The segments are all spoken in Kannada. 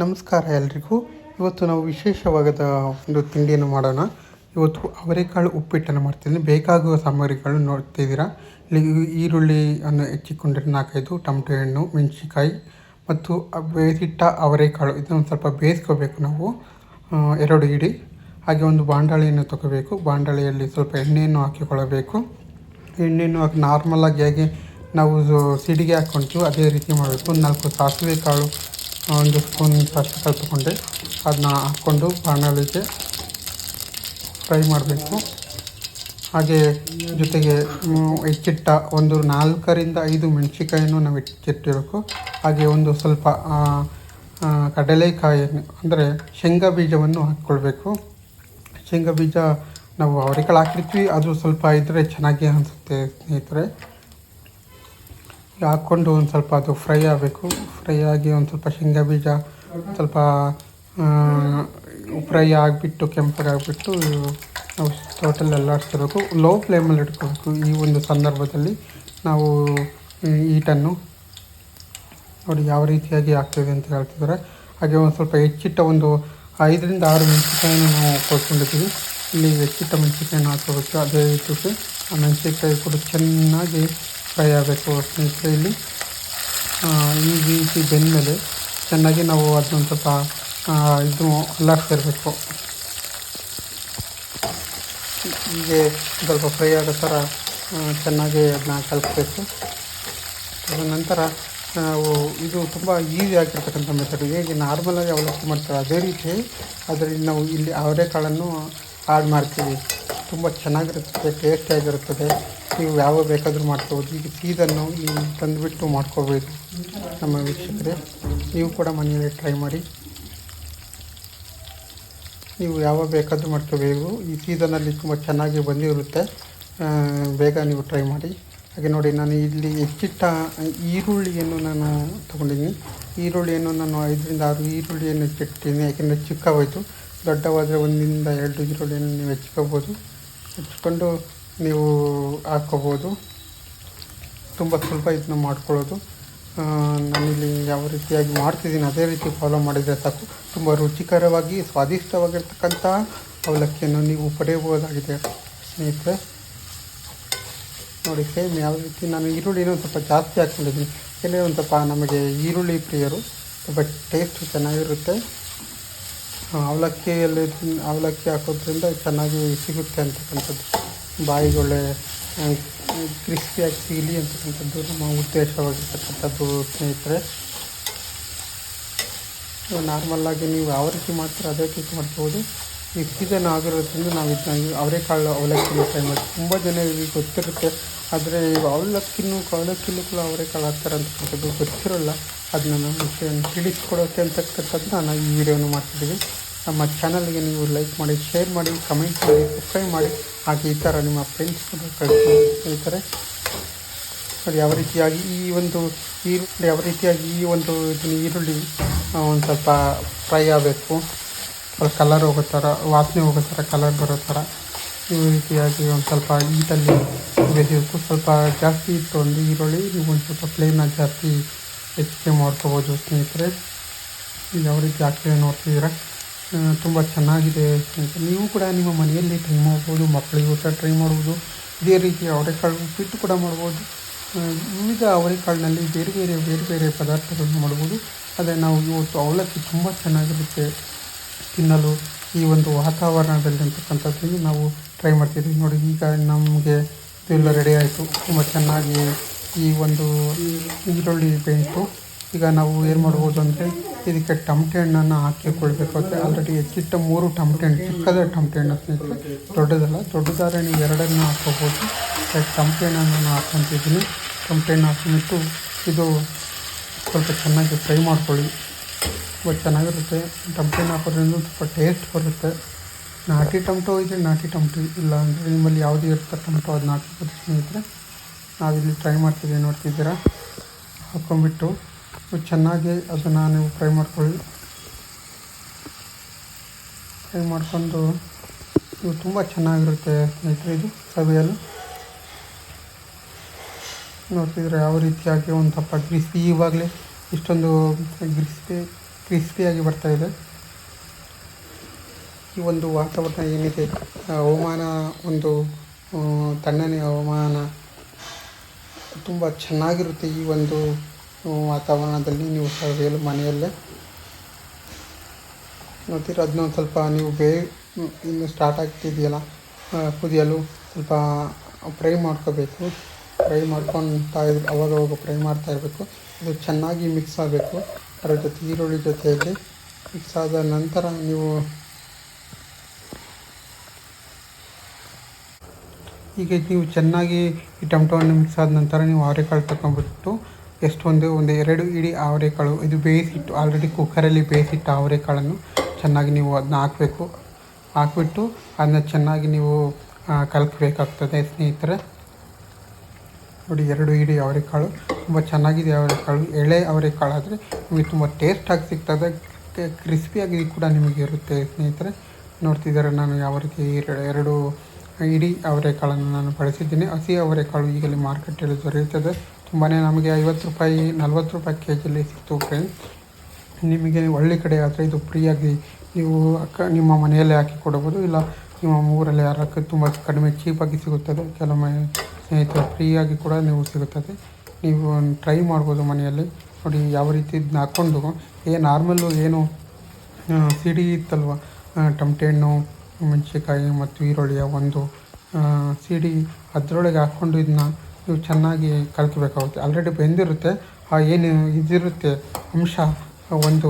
ನಮಸ್ಕಾರ ಎಲ್ರಿಗೂ. ಇವತ್ತು ನಾವು ವಿಶೇಷವಾದ ಒಂದು ತಿಂಡಿಯನ್ನು ಮಾಡೋಣ. ಇವತ್ತು ಅವರೆಕಾಳು ಉಪ್ಪಿಟ್ಟನ್ನು ಮಾಡ್ತಿದ್ದೀನಿ. ಬೇಕಾಗುವ ಸಾಮಗ್ರಿಗಳು ನೋಡ್ತಿದ್ದೀರಾ ಇಲ್ಲಿ ಈರುಳ್ಳಿ ಅನ್ನು ಹೆಚ್ಚಿಕೊಂಡಿರೋ ನಾಲ್ಕೈದು, ಟೊಮಟೊ ಹಣ್ಣು, ಮೆಣಸಿನ್ಕಾಯಿ ಮತ್ತು ಬೇಯಿಸಿಟ್ಟ ಅವರೆಕಾಳು. ಇದನ್ನು ಸ್ವಲ್ಪ ಬೇಯಿಸ್ಕೋಬೇಕು ನಾವು. ಎರಡು ಇಡಿ. ಹಾಗೆ ಒಂದು ಬಾಂಡಾಳಿಯನ್ನು ತಗೋಬೇಕು. ಬಾಂಡಾಳಿಯಲ್ಲಿ ಸ್ವಲ್ಪ ಎಣ್ಣೆಯನ್ನು ಹಾಕಿಕೊಳ್ಳಬೇಕು. ಎಣ್ಣೆಯನ್ನು ಹಾಕಿ ನಾರ್ಮಲಾಗಿ ಹೇಗೆ ನಾವು ಸಿಡಿಗೆ ಹಾಕ್ಕೊಂತೀವಿ ಅದೇ ರೀತಿ ಮಾಡಬೇಕು. ನಾಲ್ಕು ಸಾಸಿವೆ ಕಾಳು ಒಂದು ಸ್ಪೂನ್ ಫಸ್ಟ್ ತಗೊಂಡೆ ಅದನ್ನ ಹಾಕ್ಕೊಂಡು ಬಾಣಲಿಗೆ ಫ್ರೈ ಮಾಡಬೇಕು. ಹಾಗೆ ಜೊತೆಗೆ ಹೆಚ್ಚಿಟ್ಟ ಒಂದು ನಾಲ್ಕರಿಂದ ಐದು ಮೆಣಸಿಕಾಯನ್ನು ನಾವು ಹೆಚ್ಚಿಟ್ಟಿರಬೇಕು. ಹಾಗೆ ಒಂದು ಸ್ವಲ್ಪ ಕಡಲೆಕಾಯಿಯನ್ನು, ಅಂದರೆ ಶೇಂಗಾ ಬೀಜವನ್ನು ಹಾಕ್ಕೊಳ್ಬೇಕು. ಶೇಂಗಾ ಬೀಜ ನಾವು ಅವರೆಕಾಳು ಹಾಕಿರ್ತೀವಿ ಅದು ಸ್ವಲ್ಪ ಇದ್ದರೆ ಚೆನ್ನಾಗಿ ಅನಿಸುತ್ತೆ ಸ್ನೇಹಿತರೆ. ಹಾಕ್ಕೊಂಡು ಒಂದು ಸ್ವಲ್ಪ ಅದು ಫ್ರೈ ಆಗಬೇಕು. ಫ್ರೈ ಆಗಿ ಒಂದು ಸ್ವಲ್ಪ ಶೇಂಗಾ ಬೀಜ, ಸ್ವಲ್ಪ ಫ್ರೈ ಆಗಿಬಿಟ್ಟು, ಕೆಂಪಗೆ ಆಗಿಬಿಟ್ಟು ನಾವು ಟೋಟಲ್ ಎಲ್ಲಾಡಿಸ್ತಿರ್ಬೇಕು ಲೋ ಫ್ಲೇಮಲ್ಲಿ ಇಟ್ಕೋಬೇಕು. ಈ ಒಂದು ಸಂದರ್ಭದಲ್ಲಿ ನಾವು ಈಟನ್ನು ನೋಡಿ ಯಾವ ರೀತಿಯಾಗಿ ಆಗ್ತದೆ ಅಂತ ಹೇಳ್ತಿದ್ದಾರೆ. ಹಾಗೆ ಒಂದು ಸ್ವಲ್ಪ ಹೆಚ್ಚಿಟ್ಟ ಒಂದು ಐದರಿಂದ ಆರು ಮೆಣಸಿಕಾಯನ್ನು ನಾವು ಕೊಡ್ಕೊಂಡಿದ್ದೀವಿ ಇಲ್ಲಿ ಹೆಚ್ಚಿಟ್ಟ ಮೆಣಸಿಕಾಯನ್ನು ಹಾಕೋಬೇಕು ಅದೇ ರೀತಿ ಆ ಮೆಣಸಿಕಾಯಿ ಕೂಡ ಚೆನ್ನಾಗಿ ಫ್ರೈ ಆಗಬೇಕು ಸ್ನೇಹಿತರೆ ಈ ರೀತಿ ಬೆಂದಮೇಲೆ ಚೆನ್ನಾಗಿ ನಾವು ಅದನ್ನೊಂದು ಸ್ವಲ್ಪ ಇದು ಅಲ್ಲಾಡ್ತಿರ್ಬೇಕು ಹೀಗೆ ಸ್ವಲ್ಪ ಫ್ರೈ ಆಗೋ ಥರ ಚೆನ್ನಾಗಿ ಅದನ್ನ ಕಲಿಸ್ಬೇಕು. ತದನಂತರ ನಾವು ಇದು ತುಂಬ ಈಸಿ ಆಗಿರ್ತಕ್ಕಂಥ ಮೆಥಡ್ ಹೇಗೆ ನಾರ್ಮಲಾಗಿ ಅವಲಕ್ಕಿ ಮಾಡ್ತಾರೆ, ಅದೇ ರೀತಿ ಅದರಲ್ಲಿ ನಾವು ಇಲ್ಲಿ ಅವರೆಕಾಳನ್ನು ಆ್ಯಡ್ ಮಾಡ್ತೀವಿ. ತುಂಬ ಚೆನ್ನಾಗಿರುತ್ತದೆ, ಟೇಸ್ಟಿಯಾಗಿರುತ್ತದೆ. ನೀವು ಯಾವ ಬೇಕಾದರೂ ಮಾಡ್ಕೋಬೋದು. ಈಗ ಸೀಸನ್ನು ನೀವು ತಂದುಬಿಟ್ಟು ಮಾಡ್ಕೋಬೇಕು ನಮ್ಮ ವೀಕ್ಷಕರೇ. ನೀವು ಕೂಡ ಮನೆಯಲ್ಲಿ ಟ್ರೈ ಮಾಡಿ. ನೀವು ಯಾವಾಗ ಬೇಕಾದರೂ ಮಾಡ್ಕೋಬೇಕು ಈ ಸೀಸನಲ್ಲಿ ತುಂಬ ಚೆನ್ನಾಗಿ ಬಂದಿರುತ್ತೆ. ಬೇಗ ನೀವು ಟ್ರೈ ಮಾಡಿ. ಹಾಗೆ ನೋಡಿ, ನಾನು ಇಲ್ಲಿ ಹೆಚ್ಚಿಟ್ಟ ಈರುಳ್ಳಿಯನ್ನು ನಾನು ತೊಗೊಂಡಿದ್ದೀನಿ. ಈರುಳ್ಳಿಯನ್ನು ನಾನು ಐದರಿಂದ ಆರು ಈರುಳ್ಳಿಯನ್ನು ಹೆಚ್ಚಿಟ್ಟಿದ್ದೀನಿ. ಯಾಕೆಂದರೆ ಚಿಕ್ಕವಾಯಿತು. ದೊಡ್ಡವಾದರೆ ಒಂದಿಂದ ಎರಡು ಈರುಳ್ಳಿಯನ್ನು ನೀವು ಹೆಚ್ಕೋಬೋದು ಹೆಚ್ಕೊಂಡು ನೀವು ಹಾಕ್ಕೋಬೋದು. ತುಂಬ ಸ್ವಲ್ಪ ಇದನ್ನು ಮಾಡ್ಕೊಳ್ಳೋದು. ನಾನಿಲ್ಲಿ ಯಾವ ರೀತಿಯಾಗಿ ಮಾಡ್ತಿದ್ದೀನಿ ಅದೇ ರೀತಿ ಫಾಲೋ ಮಾಡಿದರೆ ಸಾಕು. ತುಂಬ ರುಚಿಕರವಾಗಿ ಸ್ವಾದಿಷ್ಟವಾಗಿರ್ತಕ್ಕಂಥ ಅವಲಕ್ಕಿಯನ್ನು ನೀವು ಪಡೆಯಬಹುದಾಗಿದೆ. ಸ್ನೇಹಿತರೆ, ನೋಡಿ, ಸೇಮ್ ಯಾವ ರೀತಿ ನಾನು ಈರುಳ್ಳಿನ ಒಂದು ಸ್ವಲ್ಪ ಜಾಸ್ತಿ ಹಾಕ್ಕೊಂಡಿದ್ದೀನಿ. ಕೆಲವೊಂದು ಸ್ವಲ್ಪ ನಮಗೆ ಈರುಳ್ಳಿ ಪ್ರಿಯರು ಸ್ವಲ್ಪ ಟೇಸ್ಟು ಚೆನ್ನಾಗಿರುತ್ತೆ. ಅವಲಕ್ಕಿಯಲ್ಲಿ ಅವಲಕ್ಕಿ ಹಾಕೋದ್ರಿಂದ ಚೆನ್ನಾಗಿ ಸಿಗುತ್ತೆ ಅಂತಕ್ಕಂಥದ್ದು. ಬಾಯಿಗೆ ಒಳ್ಳೆ ಕ್ರಿಸ್ಪಿಯಾಗಿ ಸಿಗಲಿ ಅಂತಕ್ಕಂಥದ್ದು ನಮ್ಮ ಉದ್ದೇಶವಾಗಿರ್ತಕ್ಕಂಥದ್ದು ಸ್ನೇಹಿತರೆ. ನಾರ್ಮಲ್ಲಾಗಿ ನೀವು ಯಾವ ರೀತಿ ಮಾಡ್ತೀರ ಅದೇ ರೀತಿ ಮಾಡ್ಬೋದು. ಈ ಸೀಸನ್ ಆಗಿರೋದ್ರಿಂದ ನಾವು ಇದನ್ನ ಅವರೆಕಾಳು ಅವಲಕ್ಕಿ ಟ್ರೈ ಮಾಡಿ. ತುಂಬ ಜನರಿಗೆ ಗೊತ್ತಿರುತ್ತೆ. ಆದರೆ ಅವಲಕ್ಕಿನೂ ಅವಲಕ್ಕಿನೂ ಕೂಡ ಅವರೆಕಾಳು ಹಾಕ್ತಾರೆ ಅಂತಕ್ಕಂಥದ್ದು ಗೊತ್ತಿರೋಲ್ಲ. ಅದನ್ನ ನಾನು ತಿಳಿಸ್ಕೊಡೋಕ್ಕೆ ಅಂತಕ್ಕಂಥದ್ದು ನಾನು ಈ ವಿಡಿಯೋನ ಮಾಡ್ತಿದ್ದೀವಿ ನಮ್ಮ ಚಾನಲ್ಗೆ ನೀವು ಲೈಕ್ ಮಾಡಿ, ಶೇರ್ ಮಾಡಿ, ಕಮೆಂಟ್ ಮಾಡಿ, ಸಬ್ಸ್ಕ್ರೈಬ್ ಮಾಡಿ. ಹಾಗೆ ಈ ಥರ ನಿಮ್ಮ ಫ್ರೆಂಡ್ಸ್ ಹೇಳ್ತಾರೆ. ನೋಡಿ ಯಾವ ರೀತಿಯಾಗಿ ಈ ಒಂದು ಈರುಳ್ಳಿ ಯಾವ ರೀತಿಯಾಗಿ ಈ ಒಂದು ಇದನ್ನು ಈರುಳ್ಳಿ ಒಂದು ಸ್ವಲ್ಪ ಫ್ರೈ ಆಗಬೇಕು. ಸ್ವಲ್ಪ ಕಲರ್ ಹೋಗೋ ಥರ, ವಾಸನೆ ಹೋಗೋ ಥರ ಕಲರ್ ಬರೋ ಥರ. ಈ ರೀತಿಯಾಗಿ ಒಂದು ಸ್ವಲ್ಪ ಈಟಲ್ಲಿ ಬೇಯಿಸಬೇಕು ಸ್ವಲ್ಪ ಜಾಸ್ತಿ ಇತ್ತು ಒಂದು ಈರುಳ್ಳಿ ನೀವು ಒಂದು ಸ್ವಲ್ಪ ಫ್ಲೇಮ್ನ ಜಾಸ್ತಿ ಹೆಚ್ಚಿಗೆ ಮಾಡ್ಕೋಬೋದು ಸ್ನೇಹಿತರೆ. ಯಾವ ರೀತಿ ಆಗ್ತಿದೆ ನೋಡ್ತಿದ್ದೀರ? ತುಂಬ ಚೆನ್ನಾಗಿದೆ ಸ್ನೇಹಿತರೆ. ನೀವು ಕೂಡ ನಿಮ್ಮ ಮನೆಯಲ್ಲಿ ಟ್ರೈ ಮಾಡ್ಬೋದು, ಮಕ್ಕಳಿಗೂ ಸಹ ಟ್ರೈ ಮಾಡ್ಬೋದು. ಇದೇ ರೀತಿ ಅವರೆಕಾಳು ಉಪ್ಪಿಟ್ಟು ಕೂಡ ಮಾಡ್ಬೋದು. ವಿವಿಧ ಅವರೆಕಾಳಿನಲ್ಲಿ ಬೇರೆ ಬೇರೆ ಬೇರೆ ಬೇರೆ ಪದಾರ್ಥಗಳನ್ನು ಮಾಡ್ಬೋದು. ಆದರೆ ನಾವು ಇವತ್ತು ಅವಲಕ್ಕಿ ತುಂಬ ಚೆನ್ನಾಗಿರುತ್ತೆ. ತಿನ್ನಲು ಈ ಒಂದು ವಾತಾವರಣದಲ್ಲಿ ನಾವು ಟ್ರೈ ಮಾಡ್ತಿದ್ವಿ. ನೋಡಿ, ಈಗ ನಮಗೆ ಇದೆಲ್ಲ ರೆಡಿ ಆಯಿತು. ತುಂಬ ಚೆನ್ನಾಗಿ ಈ ಒಂದು ಈರುಳ್ಳಿ ಬೇಯಿತು ಈಗ ನಾವು ಏನು ಮಾಡ್ಬೋದು ಅಂದರೆ, ಇದಕ್ಕೆ ಟಮಟೆ ಹಣ್ಣನ್ನು ಹಾಕಿಕೊಳ್ಬೇಕು ಅಂದರೆ ಆಲ್ರೆಡಿ ಹೆಚ್ಚಿಟ್ಟ ಮೂರು ಟಮಟೆ ಹಣ್ಣು, ಚಿಕ್ಕದ ಟಮಟೆ ಹಣ್ಣು ಸ್ನೇಹಿತರೆ ದೊಡ್ಡದಲ್ಲ, ದೊಡ್ಡದಾದ್ರೆ ನೀವು ಎರಡನ್ನು ಹಾಕ್ಕೋಬೋದು. ಲೈಕ್ ಟಮಟೆ ಹಣ್ಣನ್ನು ನಾನು ಹಾಕ್ಕೊತಿದ್ದೀನಿ. ಟಮಟೆ ಹಣ್ಣು ಹಾಕ್ಕೊಂಡ್ಬಿಟ್ಟು ಇದು ಸ್ವಲ್ಪ ಚೆನ್ನಾಗಿ ಫ್ರೈ ಮಾಡ್ಕೊಳ್ಳಿ. ತುಂಬ ಚೆನ್ನಾಗಿರುತ್ತೆ. ಟಮಟೆ ಹಣ್ಣು ಹಾಕೋದ್ರಿಂದ ಸ್ವಲ್ಪ ಟೇಸ್ಟ್ ಬರುತ್ತೆ. ನಾಟಿ ಟೊಮಟೊ ಇದ್ದರೆ ನಾಟಿ ಟೊಮಟೊ ಇಲ್ಲ ಅಂದರೆ ನಿಮ್ಮಲ್ಲಿ ಯಾವುದೇ ಇರ್ತಾರೆ ಟೊಮಟೊ ನಾಟಿ ಹಾಕಿಬೋದು ಸ್ನೇಹಿತರೆ ನಾವಿಲ್ಲಿ ಟ್ರೈ ಮಾಡ್ತಿದ್ದೀವಿ ನೋಡ್ತಿದ್ದೀರಾ? ಹಾಕ್ಕೊಂಬಿಟ್ಟು ಚೆನ್ನಾಗಿ ಅದನ್ನು ನೀವು ಫ್ರೈ ಮಾಡ್ಕೊಳ್ಳಿ. ಫ್ರೈ ಮಾಡ್ಕೊಂಡು ಇದು ತುಂಬ ಚೆನ್ನಾಗಿರುತ್ತೆ ಸ್ನೇಹಿತರೆ ಇದು ಸಭೆಯಲ್ಲಿ ನೋಡ್ತಿದ್ರೆ ಯಾವ ರೀತಿಯಾಗಿ ಒಂದು ಸ್ವಲ್ಪ ಕ್ರಿಸ್ಪಿ ಇವಾಗಲೇ ಇಷ್ಟೊಂದು ಕ್ರಿಸ್ಪಿ ಕ್ರಿಸ್ಪಿಯಾಗಿ ಬರ್ತಾ ಇದೆ. ಈ ಒಂದು ವಾತಾವರಣ ಏನಿದೆ ಹವಾಮಾನ ಒಂದು ತಣ್ಣನೆಯ ತಣ್ಣನೆ ಹವಾಮಾನ ತುಂಬ ಚೆನ್ನಾಗಿರುತ್ತೆ ಈ ಒಂದು ವಾತಾವರಣದಲ್ಲಿ ನೀವು ಸವಿಯಲು ಮನೆಯಲ್ಲೇ. ನೋಡ್ತೀರ ಅದನ್ನ ಒಂದು ಸ್ವಲ್ಪ ನೀವು ಬೇ, ಇನ್ನು ಸ್ಟಾರ್ಟ್ ಆಗ್ತಿದೆಯಲ್ಲ ಕುದಿಯಲು ಸ್ವಲ್ಪ ಫ್ರೈ ಮಾಡ್ಕೋಬೇಕು. ಫ್ರೈ ಮಾಡ್ಕೊತಾ ಇದ್ರೆ ಅವಾಗವಾಗ ಅವಾಗ ಫ್ರೈ ಮಾಡ್ತಾ ಇರಬೇಕು. ಅದು ಚೆನ್ನಾಗಿ ಮಿಕ್ಸ್ ಆಗಬೇಕು. ಅದರ ಜೊತೆ ಈರುಳ್ಳಿ ಜೊತೆಯಲ್ಲಿ ಮಿಕ್ಸ್ ಆದ ನಂತರ ನೀವು ಈಗ ನೀವು ಚೆನ್ನಾಗಿ ಈ ಟೊಮೆಟೊವನ್ನು ಮಿಕ್ಸ್ ಆದ ನಂತರ ನೀವು ಅವರೆಕಾಳು ತಗೊಂಡ್ಬಿಟ್ಟು ಎಷ್ಟು ಒಂದು ಎರಡು ಇಡಿ ಅವರೆಕಾಳು, ಇದು ಬೇಯಿಸಿಟ್ಟು ಆಲ್ರೆಡಿ ಕುಕ್ಕರಲ್ಲಿ ಬೇಯಿಸಿಟ್ಟು ಅವರೆಕಾಳನ್ನು ಚೆನ್ನಾಗಿ ನೀವು ಅದನ್ನ ಹಾಕಬೇಕು. ಹಾಕ್ಬಿಟ್ಟು ಅದನ್ನ ಚೆನ್ನಾಗಿ ನೀವು ಕಲಕಬೇಕಾಗ್ತದೆ ಸ್ನೇಹಿತರೆ. ನೋಡಿ, ಎರಡು ಇಡಿ ಅವರೆಕಾಳು, ತುಂಬ ಚೆನ್ನಾಗಿದೆ ಅವರೆಕಾಳು, ಎಳೆ ಅವರೆಕಾಳು ಆದರೆ ನಿಮಗೆ ತುಂಬ ಟೇಸ್ಟಾಗಿ ಸಿಗ್ತದೆ ಕ್ರಿಸ್ಪಿಯಾಗಿ ಕೂಡ ನಿಮಗೆ ಇರುತ್ತೆ ಸ್ನೇಹಿತರೆ. ನೋಡ್ತಿದ್ದಾರೆ ನಾನು ಯಾವ ರೀತಿ ಎರಡು ಇಡೀ ಅವರೆಕಾಳನ್ನು ನಾನು ಬಳಸಿದ್ದೀನಿ ಹಸಿ ಅವರೆಕಾಳು ಈಗಲೇ ಮಾರುಕಟ್ಟೆಯಲ್ಲಿ ದೊರೆಯುತ್ತದೆ. ತುಂಬಾ ನಮಗೆ ಐವತ್ತು ರೂಪಾಯಿ, ನಲ್ವತ್ತು ರೂಪಾಯಿ ಕೆ ಜಿಯಲ್ಲಿ ಸಿಕ್ತು ನಿಮಗೆ ಒಳ್ಳೆ ಕಡೆ ಆದರೆ ಇದು ಫ್ರೀಯಾಗಿ ನೀವು ಅಕ್ಕ, ನಿಮ್ಮ ಮನೆಯಲ್ಲೇ ಹಾಕಿ ಕೊಡಬಹುದು. ಇಲ್ಲ, ನಿಮ್ಮ ಊರಲ್ಲಿ ಯಾರಕ್ಕೆ ತುಂಬ ಕಡಿಮೆ ಚೀಪಾಗಿ ಸಿಗುತ್ತದೆ. ಕೆಲವೊಮ್ಮೆ ಸ್ನೇಹಿತರು ಫ್ರೀಯಾಗಿ ಕೂಡ ನೀವು ಸಿಗುತ್ತದೆ. ನೀವು ಟ್ರೈ ಮಾಡ್ಬೋದು ಮನೆಯಲ್ಲಿ. ನೋಡಿ, ಯಾವ ರೀತಿ ಇದನ್ನ ಹಾಕ್ಕೊಂಡು ಏ, ನಾರ್ಮಲ್ಲು ಏನು ಸಿಡಿ ಇತ್ತಲ್ವ? ಟಮಟೆ ಹಣ್ಣು ಮೆಣಸಿನ್ಕಾಯಿ ಮತ್ತು ಈರುಳ್ಳಿಯ ಒಂದು ಸಿಡಿ ಅದರೊಳಗೆ ಹಾಕ್ಕೊಂಡು ಇದನ್ನ ನೀವು ಚೆನ್ನಾಗಿ ಕಲ್ಕಬೇಕಾಗುತ್ತೆ ಆಲ್ರೆಡಿ ಬೆಂದಿರುತ್ತೆ. ಆ, ಏನು ಇದಿರುತ್ತೆ, ಅಂಶ, ಒಂದು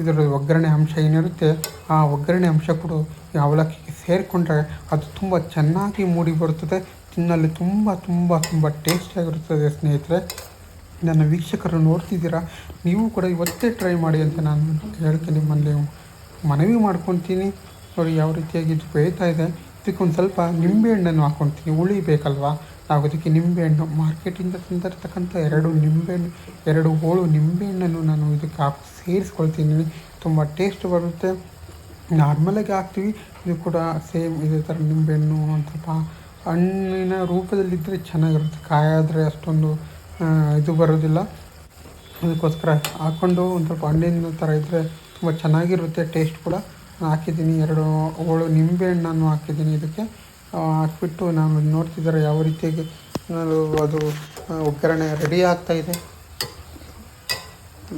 ಇದರ ಒಗ್ಗರಣೆ ಅಂಶ ಏನಿರುತ್ತೆ, ಆ ಒಗ್ಗರಣೆ ಅಂಶ ಕೂಡ ಅವಲಕ್ಕಿಗೆ ಸೇರಿಕೊಂಡ್ರೆ ಅದು ತುಂಬ ಚೆನ್ನಾಗಿ ಮೂಡಿ ಬರುತ್ತದೆ. ತಿನ್ನಲು ತುಂಬ ತುಂಬ ತುಂಬ ಟೇಸ್ಟಿಯಾಗಿರುತ್ತದೆ ಸ್ನೇಹಿತರೆ. ನನ್ನ ವೀಕ್ಷಕರು ನೋಡ್ತಿದ್ದೀರಾ? ನೀವು ಕೂಡ ಇವತ್ತೇ ಟ್ರೈ ಮಾಡಿ ಅಂತ ನಾನು ಹೇಳ್ತೀನಿ. ನಿಮ್ಮಲ್ಲಿ ಮನವಿ ಮಾಡ್ಕೊತೀನಿ. ನೋಡಿ, ಯಾವ ರೀತಿಯಾಗಿ ಇದು ಬೇಯ್ತಾ ಇದೆ? ಇದಕ್ಕೊಂದು ಸ್ವಲ್ಪ ನಿಂಬೆಹಣ್ಣನ್ನು ಹಾಕ್ಕೊತೀನಿ ಹುಳಿ ಬೇಕಲ್ವಾ? ನಾವು ಅದಕ್ಕೆ ನಿಂಬೆಹಣ್ಣು ಮಾರ್ಕೆಟಿಂದ ತಂದಿರತಕ್ಕಂಥ ಎರಡು ನಿಂಬೆಹಣ್ಣು, ಎರಡು ಹೋಳು ನಿಂಬೆಹಣ್ಣನ್ನು ನಾನು ಇದಕ್ಕೆ ಹಾಕಿ, ಸೇರಿಸ್ಕೊಳ್ತೀನಿ. ತುಂಬ ಟೇಸ್ಟ್ ಬರುತ್ತೆ. ನಾರ್ಮಲಾಗಿ ಹಾಕ್ತೀವಿ. ಇದು ಕೂಡ ಸೇಮ್ ಇದೇ ಥರ ನಿಂಬೆಹಣ್ಣು ಒಂದು ಸ್ವಲ್ಪ ಹಣ್ಣಿನ ರೂಪದಲ್ಲಿದ್ದರೆ ಚೆನ್ನಾಗಿರುತ್ತೆ. ಕಾಯಾದರೆ ಅಷ್ಟೊಂದು ಇದು ಬರೋದಿಲ್ಲ. ಅದಕ್ಕೋಸ್ಕರ ಹಾಕ್ಕೊಂಡು ಒಂದು ಸ್ವಲ್ಪ ಹಣ್ಣಿನ ಥರ ಇದ್ದರೆ ತುಂಬ ಚೆನ್ನಾಗಿರುತ್ತೆ, ಟೇಸ್ಟ್ ಕೂಡ. ಹಾಕಿದ್ದೀನಿ, ಎರಡು ಹೋಳು ನಿಂಬೆಹಣ್ಣನ್ನು ಹಾಕಿದ್ದೀನಿ ಇದಕ್ಕೆ. ಹಾಕ್ಬಿಟ್ಟು ನಾನು ನೋಡ್ತಿದ್ದಾರೆ, ಯಾವ ರೀತಿಯಾಗಿ ಅದು ಒಗ್ಗರಣೆ ರೆಡಿ ಆಗ್ತಾ ಇದೆ.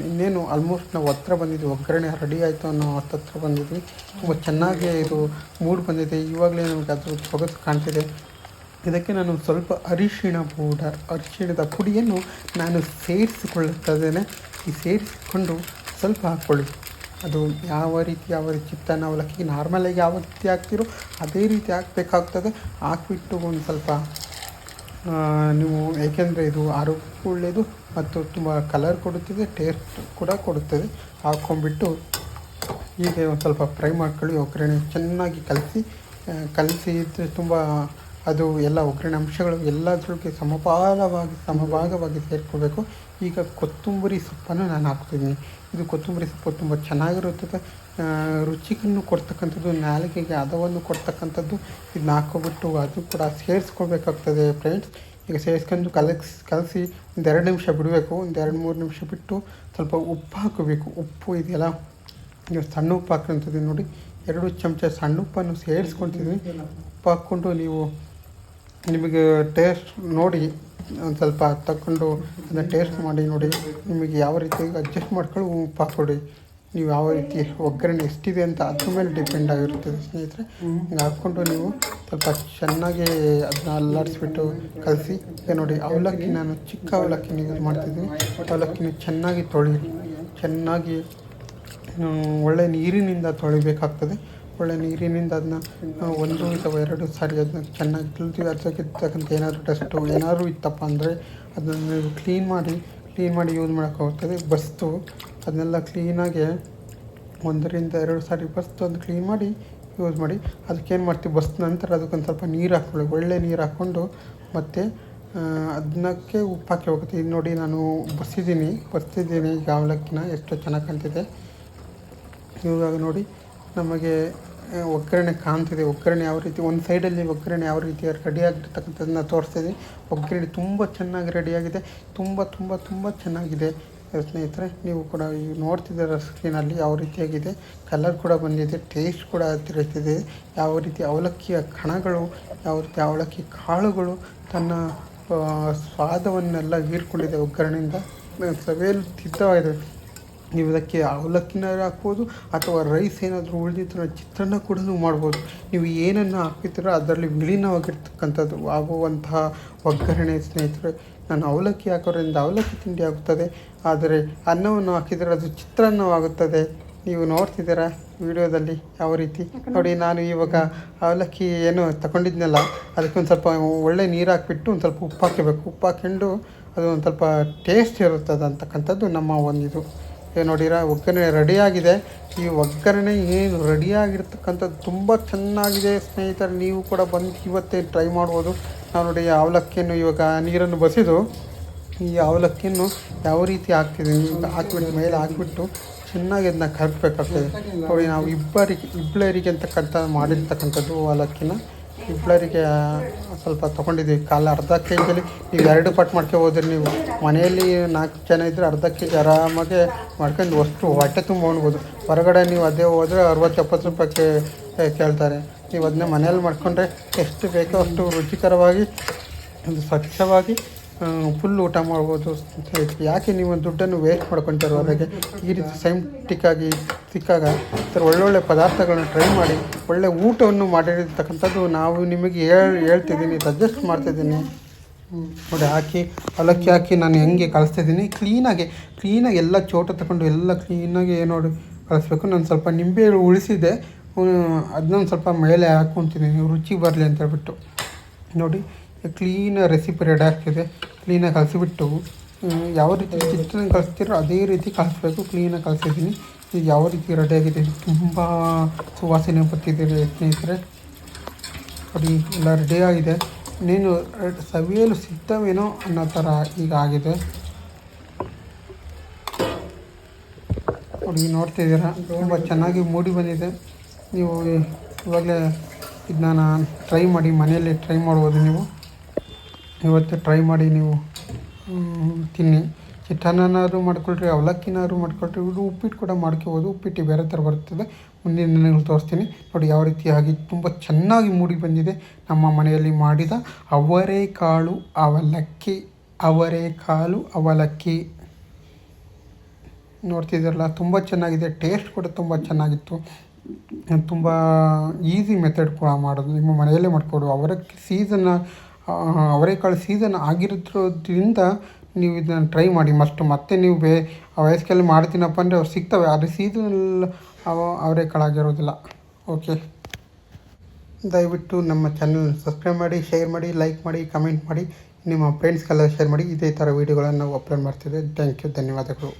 ಇನ್ನೇನು ಆಲ್ಮೋಸ್ಟ್ ನಾವು ಹತ್ರ ಬಂದಿದ್ವಿ, ಒಗ್ಗರಣೆ ರೆಡಿ ಆಯಿತು ಅನ್ನೋ ಹತ್ತತ್ರ ಬಂದಿದ್ವಿ. ತುಂಬ ಚೆನ್ನಾಗಿ ಇದು ಮೂಡ್ ಬಂದಿದೆ, ಇವಾಗಲೇ ನಮಗೆ ಅದು ಸೊಗಸು ಕಾಣ್ತಿದೆ. ಇದಕ್ಕೆ ನಾನು ಸ್ವಲ್ಪ ಅರಿಶಿಣ ಪೌಡರ್, ಅರಿಶಿಣದ ಪುಡಿಯನ್ನು ನಾನು ಸೇರಿಸಿಕೊಳ್ಳುತ್ತಾ ಇದ್ದೇನೆ. ಈ ಸೇರಿಸಿಕೊಂಡು ಸ್ವಲ್ಪ ಹಾಕ್ಕೊಳ್ಳಿ. ಅದು ಯಾವ ರೀತಿ ಯಾವ ರೀತಿ ಚಿತ್ರಾನ್ನ ಅವಲಕ್ಕಿ ನಾರ್ಮಲಾಗಿ ಯಾವ ರೀತಿ ಹಾಕ್ತಿರೋ ಅದೇ ರೀತಿ ಹಾಕಬೇಕಾಗ್ತದೆ ಹಾಕ್ಬಿಟ್ಟು ಒಂದು ಸ್ವಲ್ಪ ನೀವು ಏಕೆಂದರೆ ಇದು ಆರೋಗ್ಯಕ್ಕೂ ಒಳ್ಳೆಯದು ಮತ್ತು ತುಂಬ ಕಲರ್ ಕೊಡುತ್ತದೆ ಟೇಸ್ಟ್ ಕೂಡ ಕೊಡುತ್ತದೆ. ಹಾಕ್ಕೊಂಬಿಟ್ಟು ಹೀಗೆ ಒಂದು ಸ್ವಲ್ಪ ಫ್ರೈ ಮಾಡ್ಕೊಳ್ಳಿ. ಒಗ್ಗರಣೆ ಚೆನ್ನಾಗಿ ಕಲಸಿ ಕಲಸಿ ತುಂಬ ಅದು ಎಲ್ಲ ಒಗ್ಗರಣೆ ಅಂಶಗಳು ಎಲ್ಲದರೊಳಗೆ ಸಮಪಾಲವಾಗಿ, ಸಮಭಾಗವಾಗಿ ಸೇರ್ಕೋಬೇಕು. ಈಗ ಕೊತ್ತಂಬರಿ ಸೊಪ್ಪನ್ನು ನಾನು ಹಾಕ್ತಿದ್ದೀನಿ. ಇದು ಕೊತ್ತಂಬರಿ ಸೊಪ್ಪು ತುಂಬ ಚೆನ್ನಾಗಿರುತ್ತದೆ. ರುಚಿಯನ್ನು ಕೊಡ್ತಕ್ಕಂಥದ್ದು, ನಾಲಿಗೆಗೆ ಹದವನ್ನು ಕೊಡ್ತಕ್ಕಂಥದ್ದು ಇದನ್ನ ಹಾಕೋಬಿಟ್ಟು ಅದು ಕೂಡ ಸೇರಿಸ್ಕೊಳ್ಬೇಕಾಗ್ತದೆ ಫ್ರೆಂಡ್ಸ್ ಈಗ ಸೇರಿಸ್ಕೊಂಡು ಕಲಸಿ ಕಲಸಿ ಒಂದೆರಡು ನಿಮಿಷ ಬಿಡಬೇಕು. ಒಂದು ಎರಡು ಮೂರು ನಿಮಿಷ ಬಿಟ್ಟು ಸ್ವಲ್ಪ ಉಪ್ಪು ಹಾಕಬೇಕು. ಉಪ್ಪು ಇದೆಯಲ್ಲ ಈಗ ಸಣ್ಣ ಉಪ್ಪು ಹಾಕೋಂಥದ್ದು ನೋಡಿ. ಎರಡು ಚಮಚ ಸಣ್ಣ ಉಪ್ಪನ್ನು ಸೇರಿಸ್ಕೊಳ್ತಿದ್ದೀನಿ. ಉಪ್ಪು ಹಾಕ್ಕೊಂಡು ನೀವು ನಿಮಗೆ ಟೇಸ್ಟ್ ನೋಡಿ, ಒಂದು ಸ್ವಲ್ಪ ತಗೊಂಡು ಅದನ್ನು ಟೇಸ್ಟ್ ಮಾಡಿ ನೋಡಿ, ನಿಮಗೆ ಯಾವ ರೀತಿ ಅಡ್ಜಸ್ಟ್ ಮಾಡ್ಕೊಂಡು ಉಪ್ಪು ಹಾಕ್ಕೊಡಿ. ನೀವು ಯಾವ ರೀತಿ ಒಗ್ಗರಣೆ ಎಷ್ಟಿದೆ ಅಂತ ಅದ್ರ ಮೇಲೆ ಡಿಪೆಂಡ್ ಆಗಿರುತ್ತದೆ ಸ್ನೇಹಿತರೆ. ಹಿಂಗೆ ಹಾಕ್ಕೊಂಡು ನೀವು ಸ್ವಲ್ಪ ಚೆನ್ನಾಗಿ ಅದನ್ನ ಅಲ್ಲಾಡಿಸ್ಬಿಟ್ಟು ಕಲಸಿ. ಈಗ ನೋಡಿ, ಅವಲಕ್ಕಿ ನಾನು ಚಿಕ್ಕ ಅವಲಕ್ಕಿನ ಯೂಸ್ ಮಾಡ್ತಿದ್ದೀನಿ. ಅವಲಕ್ಕಿನ ಚೆನ್ನಾಗಿ ತೊಳಿ. ಚೆನ್ನಾಗಿ ಒಳ್ಳೆ ನೀರಿನಿಂದ ತೊಳಿಬೇಕಾಗ್ತದೆ. ಒಳ್ಳೆ ನೀರಿನಿಂದ ಅದನ್ನ ಒಂದು ಅಥವಾ ಎರಡು ಸಾರಿ ಅದನ್ನ ಚೆನ್ನಾಗಿ ತಕ್ಕಂಥ ಏನಾದರೂ ಡಸ್ಟು ಏನಾದರೂ ಇತ್ತಪ್ಪ ಅಂದರೆ ಅದನ್ನು ನೀವು ಕ್ಲೀನ್ ಮಾಡಿ ಕ್ಲೀನ್ ಮಾಡಿ ಯೂಸ್ ಮಾಡೋಕ್ಕಾಗ್ತದೆ ಬಸ್ತು ಅದನ್ನೆಲ್ಲ ಕ್ಲೀನಾಗಿ ಒಂದರಿಂದ ಎರಡು ಸಾರಿ ಬಸ್ತು ಅದು ಕ್ಲೀನ್ ಮಾಡಿ ಯೂಸ್ ಮಾಡಿ. ಅದಕ್ಕೇನು ಮಾಡ್ತೀವಿ? ಬಸ್ ನಂತರ ಅದಕ್ಕೊಂದು ಸ್ವಲ್ಪ ನೀರು ಹಾಕ್ಕೊಳ್ಳಿ ಒಳ್ಳೆ ನೀರು ಹಾಕ್ಕೊಂಡು ಮತ್ತು ಅದನ್ನಕ್ಕೆ ಉಪ್ಪು ಹಾಕಿ ಹೋಗುತ್ತೆ. ಇದು ನೋಡಿ ನಾನು ಬಸ್ಸಿದ್ದೀನಿ. ಬಸ್ತಿದ್ದೀನಿ ಈಗ ಅವಲಕ್ಕಿನ ಎಷ್ಟು ಚೆನ್ನಾಗಿ ಕಾಣ್ತಿದೆ. ಇವಾಗ ನೋಡಿ ನಮಗೆ ಒಗ್ಗರಣೆ ಕಾಣ್ತಿದೆ. ಒಗ್ಗರಣೆ ಯಾವ ರೀತಿ, ಒಂದು ಸೈಡಲ್ಲಿ ಒಗ್ಗರಣೆ ಯಾವ ರೀತಿ ರೆಡಿ ಆಗಿರ್ತಕ್ಕಂಥದ್ದನ್ನ ತೋರಿಸ್ತಿದೆ ಒಗ್ಗರಣೆ ತುಂಬ ಚೆನ್ನಾಗಿ ರೆಡಿಯಾಗಿದೆ ತುಂಬ ತುಂಬ ತುಂಬ ಚೆನ್ನಾಗಿದೆ. ಸ್ನೇಹಿತರೆ, ನೀವು ಕೂಡ ಈ ನೋಡ್ತಿದ್ದೀರ ಸ್ಕ್ರೀನಲ್ಲಿ ಯಾವ ರೀತಿಯಾಗಿದೆ. ಕಲರ್ ಕೂಡ ಬಂದಿದೆ ಟೇಸ್ಟ್ ಕೂಡ ತಿರುಗ್ತಿದೆ. ಯಾವ ರೀತಿ ಅವಲಕ್ಕಿಯ ಕಣಗಳು, ಯಾವ ರೀತಿ ಅವಲಕ್ಕಿ ಕಾಳುಗಳು ತನ್ನ ಸ್ವಾದವನ್ನೆಲ್ಲ ಹೀರ್ಕೊಂಡಿದೆ ಒಗ್ಗರಣೆಯಿಂದ. ಸವಿಯಲು ಸಿದ್ಧವಾಗಿದೆ. ನೀವು ಇದಕ್ಕೆ ಅವಲಕ್ಕಿನ ಹಾಕ್ಬೋದು ಅಥವಾ ರೈಸ್ ಏನಾದರೂ ಉಳಿದಿದ್ರೆ ಚಿತ್ರಾನ್ನ ಕೂಡ ಮಾಡ್ಬೋದು. ನೀವು ಏನನ್ನು ಹಾಕ್ತಿರೋ ಅದರಲ್ಲಿ ವಿಲೀನವಾಗಿರ್ತಕ್ಕಂಥದ್ದು ಆಗುವಂತಹ ಒಗ್ಗರಣೆ ಸ್ನೇಹಿತರೆ. ನಾನು ಅವಲಕ್ಕಿ ಹಾಕೋದ್ರಿಂದ ಅವಲಕ್ಕಿ ತಿಂಡಿ ಆಗುತ್ತದೆ. ಆದರೆ ಅನ್ನವನ್ನು ಹಾಕಿದರೆ ಅದು ಚಿತ್ರಾನ್ನವಾಗುತ್ತದೆ. ನೀವು ನೋಡ್ತಿದ್ದೀರಾ ವಿಡಿಯೋದಲ್ಲಿ ಯಾವ ರೀತಿ? ನೋಡಿ, ನಾನು ಇವಾಗ ಅವಲಕ್ಕಿ ಏನು ತಗೊಂಡಿದ್ನಲ್ಲ, ಅದಕ್ಕೆ ಒಂದು ಸ್ವಲ್ಪ ಒಳ್ಳೆ ನೀರು ಹಾಕಿಬಿಟ್ಟು ಒಂದು ಸ್ವಲ್ಪ ಉಪ್ಪು ಹಾಕಬೇಕು. ಉಪ್ಪು ಹಾಕೊಂಡು ಅದು ಒಂದು ಸ್ವಲ್ಪ ಟೇಸ್ಟ್ ಇರುತ್ತದೆ ಅಂತಕ್ಕಂಥದ್ದು ನಮ್ಮ ಈಗ ನೋಡಿರಾ, ಒಗ್ಗರಣೆ ರೆಡಿಯಾಗಿದೆ. ಈ ಒಗ್ಗರಣೆ ಏನು ರೆಡಿಯಾಗಿರ್ತಕ್ಕಂಥದ್ದು ತುಂಬ ಚೆನ್ನಾಗಿದೆ ಸ್ನೇಹಿತರೆ, ನೀವು ಕೂಡ ಬಂದು ಇವತ್ತೇ ಟ್ರೈ ಮಾಡ್ಬೋದು. ನಾವು ನೋಡಿ ಅವಲಕ್ಕಿಯನ್ನು ಇವಾಗ ನೀರನ್ನು ಬಸಿದು ಈ ಅವಲಕ್ಕಿಯನ್ನು ಯಾವ ರೀತಿ ಹಾಕ್ತಿದ್ದೀನಿ ಹಾಕ್ಬಿಟ್ಟು ಮೇಲೆ ಹಾಕ್ಬಿಟ್ಟು ಚೆನ್ನಾಗಿ ಅದನ್ನ ಕರಗಬೇಕಾಗ್ತದೆ ನೋಡಿ ನಾವು ಇಬ್ಬರಿಗೆ ಇಬ್ಬಳರಿಗೆ ಅಂತಕ್ಕಂಥ ಮಾಡಿರ್ತಕ್ಕಂಥದ್ದು ಅವಲಕ್ಕಿನ. ಇಬ್ಬಳರಿಗೆ ಸ್ವಲ್ಪ ತೊಗೊಂಡಿದ್ದೀವಿ ಕಾಲು ಅರ್ಧ ಕೆ ಜಿಲಿ ನೀವು ಎರಡು ಪಟ್ಟು ಮಾಡ್ಕೊ ಹೋದ್ರೆ ನೀವು ಮನೆಯಲ್ಲಿ ನಾಲ್ಕು ಜನ ಇದ್ದರೆ ಅರ್ಧ ಕೆ ಜಿ ಆರಾಮಾಗಿ ಮಾಡ್ಕೊಂಡು ಅಷ್ಟು ಹೊಟ್ಟೆ ತುಂಬ ಉಣ್ಬೋದು. ಹೊರಗಡೆ ನೀವು ಅದೇ ಹೋದರೆ ಅರವತ್ತು ಎಪ್ಪತ್ತು ರೂಪಾಯಿಗೆ ಕೇಳ್ತಾರೆ. ನೀವು ಅದನ್ನೇ ಮನೆಯಲ್ಲಿ ಮಾಡ್ಕೊಂಡ್ರೆ ಎಷ್ಟು ಬೇಕೋ ಅಷ್ಟು ರುಚಿಕರವಾಗಿ, ಒಂದು ಸ್ವಚ್ಛವಾಗಿ ಫುಲ್ ಊಟ ಮಾಡ್ಬೋದು. ಯಾಕೆ ನೀವು ದುಡ್ಡನ್ನು ವೇಸ್ಟ್ ಮಾಡ್ಕೊತಾರೆ ಅದಕ್ಕೆ ಈ ರೀತಿ ಸೈಂಟಿಕ್ ಆಗಿ ಸಿಕ್ಕಾಗ ಥರ ಒಳ್ಳೊಳ್ಳೆ ಪದಾರ್ಥಗಳನ್ನ ಟ್ರೈ ಮಾಡಿ, ಒಳ್ಳೆ ಊಟವನ್ನು ಮಾಡಿರ್ತಕ್ಕಂಥದ್ದು ನಾವು ನಿಮಗೆ ಹೇಳಿ ಹೇಳ್ತಿದ್ದೀನಿ ಸಜೆಸ್ಟ್ ಮಾಡ್ತಿದ್ದೀನಿ. ನೋಡಿ, ಹಾಕಿ ಅವಲಕ್ಕಿ ಹಾಕಿ ನಾನು ಹೆಂಗೆ ಕಲಿಸ್ತಿದ್ದೀನಿ ಕ್ಲೀನಾಗಿ ಕ್ಲೀನಾಗಿ ಎಲ್ಲ ಚೋಟ ತಗೊಂಡು ಎಲ್ಲ ಕ್ಲೀನಾಗಿ ನೋಡಿ ಕಳಿಸ್ಬೇಕು. ನಾನು ಸ್ವಲ್ಪ ನಿಂಬೆ ಉಳಿಸಿದೆ. ಅದನ್ನೊಂದು ಸ್ವಲ್ಪ ಮೇಲೆ ಹಾಕ್ಕೊತೀನಿ. ರುಚಿ ಬರಲಿ ಅಂತ ಹೇಳ್ಬಿಟ್ಟು. ನೋಡಿ ಕ್ಲೀನ್ ರೆಸಿಪಿ ರೆಡಿ ಆಗ್ತಿದೆ. ಕ್ಲೀನಾಗಿ ಕಲಿಸಿಬಿಟ್ಟು ಯಾವ ರೀತಿ ಚಿತ್ರನ ಕಲಿಸ್ತೀರೋ ಅದೇ ರೀತಿ ಕಲಿಸ್ಬೇಕು. ಕ್ಲೀನಾಗಿ ಕಲಿಸಿದ್ದೀನಿ. ಇದು ಯಾವ ರೀತಿ ರೆಡಿಯಾಗಿದೆ ತುಂಬ ಸುವಾಸನೆ ಬರ್ತಿದ್ದೀರಿ ಸ್ನೇಹಿತರೆ. ಅದು ಎಲ್ಲ ರೆಡಿಯಾಗಿದೆ ನೀನು ಸವಿಯಲು ಸಿದ್ಧವೇನೋ ಅನ್ನೋ ಥರ ಈಗ ಆಗಿದೆ. ನೋಡಿ ನೋಡ್ತಿದ್ದೀರಾ ತುಂಬ ಚೆನ್ನಾಗಿ ಮೂಡಿ ಬಂದಿದೆ. ನೀವು ಇವಾಗಲೇ ಇದನ್ನ ಟ್ರೈ ಮಾಡಿ, ಮನೆಯಲ್ಲಿ ಟ್ರೈ ಮಾಡ್ಬೋದು ನೀವು. ಇವತ್ತು ಟ್ರೈ ಮಾಡಿ ನೀವು ತಿನ್ನಿ. ಚಿತ್ರಾನ್ನನಾದ್ರು ಮಾಡ್ಕೊಳ್ರಿ, ಅವಲಕ್ಕಿನಾದ್ರು ಮಾಡ್ಕೊಳ್ರಿ, ಇದು ಉಪ್ಪಿಟ್ಟು ಕೂಡ ಮಾಡ್ಕೋಬೋದು. ಉಪ್ಪಿಟ್ಟು ಬೇರೆ ಥರ ಬರ್ತದೆ. ಮುಂದಿನ ದಿನಗಳು ತೋರಿಸ್ತೀನಿ. ನೋಡಿ, ಯಾವ ರೀತಿಯಾಗಿ ತುಂಬ ಚೆನ್ನಾಗಿ ಮೂಡಿ ಬಂದಿದೆ. ನಮ್ಮ ಮನೆಯಲ್ಲಿ ಮಾಡಿದ ಅವರೆಕಾಳು ಅವಲಕ್ಕಿ ಅವರೆಕಾಳು ಅವಲಕ್ಕಿ. ನೋಡ್ತಿದ್ದೀರಲ್ಲ, ತುಂಬ ಚೆನ್ನಾಗಿದೆ. ಟೇಸ್ಟ್ ಕೂಡ ತುಂಬ ಚೆನ್ನಾಗಿತ್ತು. ತುಂಬ ಈಸಿ ಮೆಥಡ್ ಕೂಡ ಮಾಡೋದು. ನಿಮ್ಮ ಮನೆಯಲ್ಲೇ ಮಾಡಿಕೊಡು. ಅವರಕ್ಕೆ ಸೀಸನ್ ಅವರೆಕಾಳು ಸೀಸನ್ ಆಗಿರೋದ್ರಿಂದ ನೀವು ಇದನ್ನು ಟ್ರೈ ಮಾಡಿ. ಮಸ್ಟ್ ಮತ್ತೆ ನೀವು ಬೇ, ಆ ವಯಸ್ಸಲ್ಲಿ ಮಾಡ್ತೀನಪ್ಪ ಅಂದರೆ ಅವ್ರು ಸಿಗ್ತವೆ. ಆದರೆ ಸೀಸನಲ್ ಅವ ಅವರೆಕಾಳಾಗಿರೋದಿಲ್ಲ ಓಕೆ ದಯವಿಟ್ಟು ನಮ್ಮ ಚಾನಲ್ ಸಬ್ಸ್ಕ್ರೈಬ್ ಮಾಡಿ ಶೇರ್ ಮಾಡಿ ಲೈಕ್ ಮಾಡಿ ಕಮೆಂಟ್ ಮಾಡಿ, ನಿಮ್ಮ ಫ್ರೆಂಡ್ಸ್ಗೆಲ್ಲ ಶೇರ್ ಮಾಡಿ. ಇದೇ ಥರ ವೀಡಿಯೋಗಳನ್ನು ನಾವು ಅಪ್ಲೋಡ್ ಮಾಡ್ತಿದ್ದೆ. ಥ್ಯಾಂಕ್ ಯು ಧನ್ಯವಾದಗಳು.